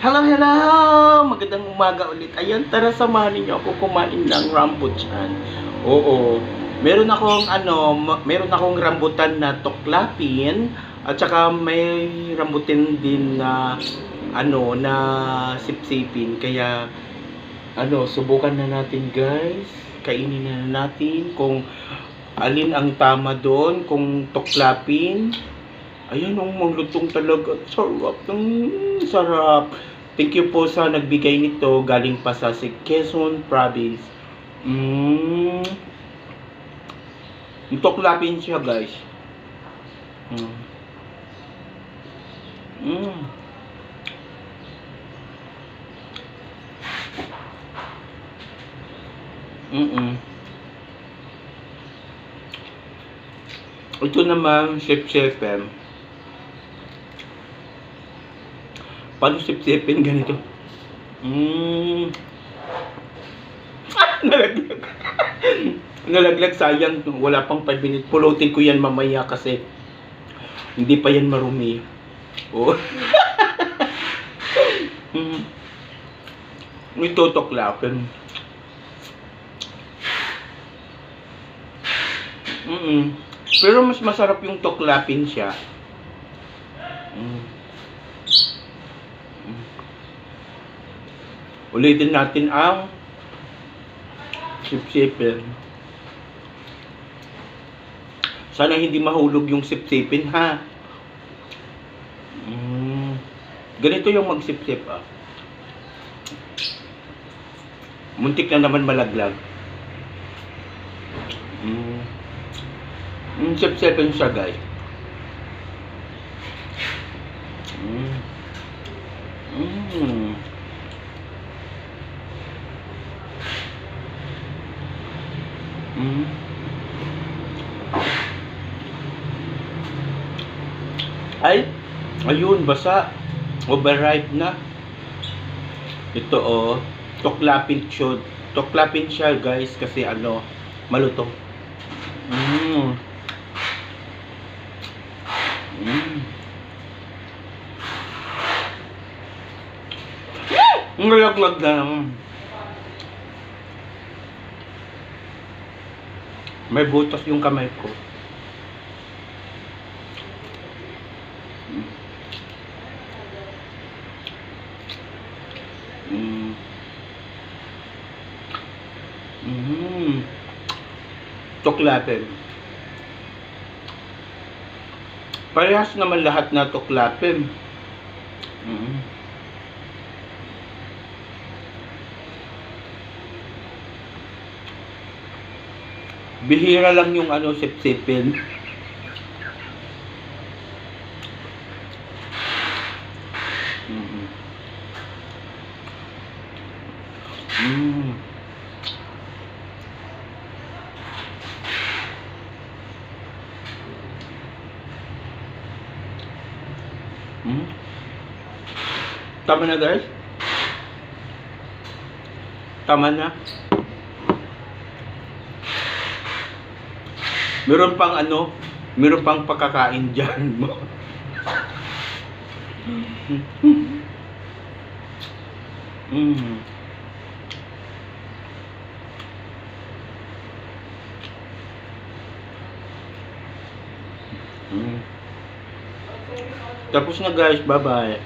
Hello, hello! Magandang umaga ulit. Ayan, tara samahan niyo ako kumain ng rambutan. Oo. Meron akong ano, meron akong rambutan na tuklapin at saka may rambutin din na ano na sipsipin. Kaya ano, subukan na natin, guys. Kainin na natin kung alin ang tama doon, kung tuklapin Ayan, ang maglutong talaga. Sarap. Mm, sarap. Thank you po sa nagbigay nito. Galing pa sa si Quezon Province. Mm. Tuklapin siya, guys. Mm. Mm. Mm-mm. Ito naman, Chef Chefem. Paano sip-sipin ganito? Ah, nalaglag. nalaglag, sayang. Wala pang 5 minutes. Pulutin ko yan mamaya kasi hindi pa yan marumi. Oh. mm. Ito toklapin. Mm Pero mas masarap yung toklapin siya. Mm. Mm. Ulitin natin ang sipsipin. Sana hindi mahulog yung sipsipin ha. Mm. Ganito yung magsipsip ah. Muntik na naman malaglag. Mm. Mm, sip-sipin siya guys. Mm. Mm. Mm. Ay, ayun, basa. Overripe na. Ito oh, tuklapin siya. Tuklapin siya guys kasi ano, malutong. Mm. Mm. Ang lalaglag na. May butas yung kamay ko. Mm. Mm. Tuklapin. Parehas naman lahat na tuklapin. Mm. Bihira lang yung ano sipsipin. Mm. Mm. Mm. Tama na guys? Tama na? Meron pang ano, meron pang pagkakain dyan mo. mm. Mm. Tapos na guys, bye bye.